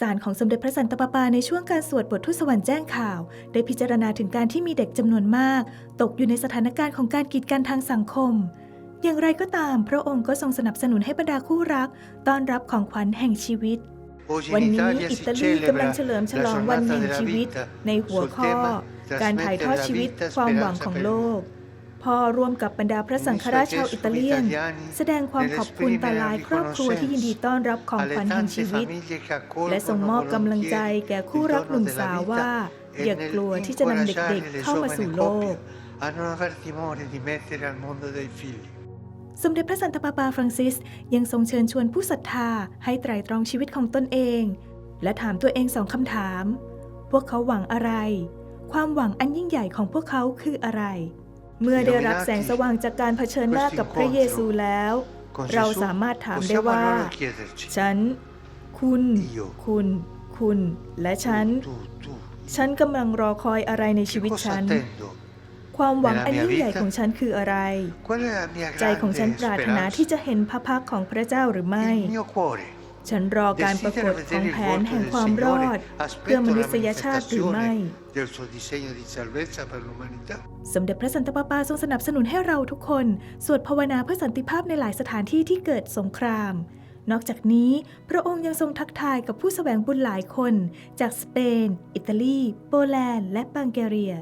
ศาลของสมเด็จพระสันตะปาปาในช่วงการสวดบททุตสวรรค์แจ้งข่าว ได้พิจารณาถึงการที่มีเด็กจำนวนมาก ตกอยู่ในสถานการณ์ของการกีดกันทางสังคม อย่างไรก็ตาม พระองค์ก็ทรงสนับสนุนให้บรรดาคู่รัก ต้อนรับของขวัญแห่งชีวิต วันนี้อิตาลีกำลังเฉลิมฉลองวันแห่งชีวิต ในหัวข้อ การถ่ายทอดชีวิตความหวังของโลก พอร่วมกับบรรดาพระสังฆราชชาวอิตาเลียน แสดงความขอบคุณต่อหลายครอบครัวที่ยินดีต้อนรับของขวัญแห่งชีวิต และส่งมอบกำลังใจแก่คู่รักหนุ่มสาวว่า อย่ากลัวที่จะนำเด็กๆเข้ามาสู่โลก a non aver timore di mettere al mondo dei figli. สมเด็จพระสันตะปาปาฟรังซิส ยังทรงเชิญชวนผู้ศรัทธาให้ไตร่ตรองชีวิตของตนเอง และถามตัวเองสองคำถาม พวกเขาหวังอะไร ความหวังอันยิ่งใหญ่ของพวกเขาคืออะไร เมื่อได้รับแสงสว่างจากการเผชิญหน้ากับพระเยซูแล้ว Con เรา Gesù สามารถถามได้ possiamo ว่า allora chiederci, ฉัน คุณ Io คุณ คุณ และฉัน tu, tu, ฉันกำลังรอคอยอะไรในชี che วิต cosa ฉัน attendo? ความหวังอัน Nella mia ยิ่งใหญ่ vita? ของฉันคืออะไร Qual è la mia ใจของฉัน grande ปรารถนาที่ speranza? จะเห็นพระพักตร์ของพระเจ้าหรือไม่ Il mio cuore ฉันรอการปรากฏของแผนแห่งความรอดเพื่อ aspetto มนุ la ษยชาติหรือไม่ manifestazione del suo disegno di salvezza per l'umanità. สมเด็จพระสันตะปาปาทรงสนับสนุนให้เราทุกคน สวดภาวนาเพื่อสันติภาพในหลายสถานที่ที่เกิดสงคราม นอกจากนี้ พระองค์ยังทรงทักทายกับผู้แสวงบุญหลายคน จากสเปน อิตาลี โปแลนด์ และบังแกเรีย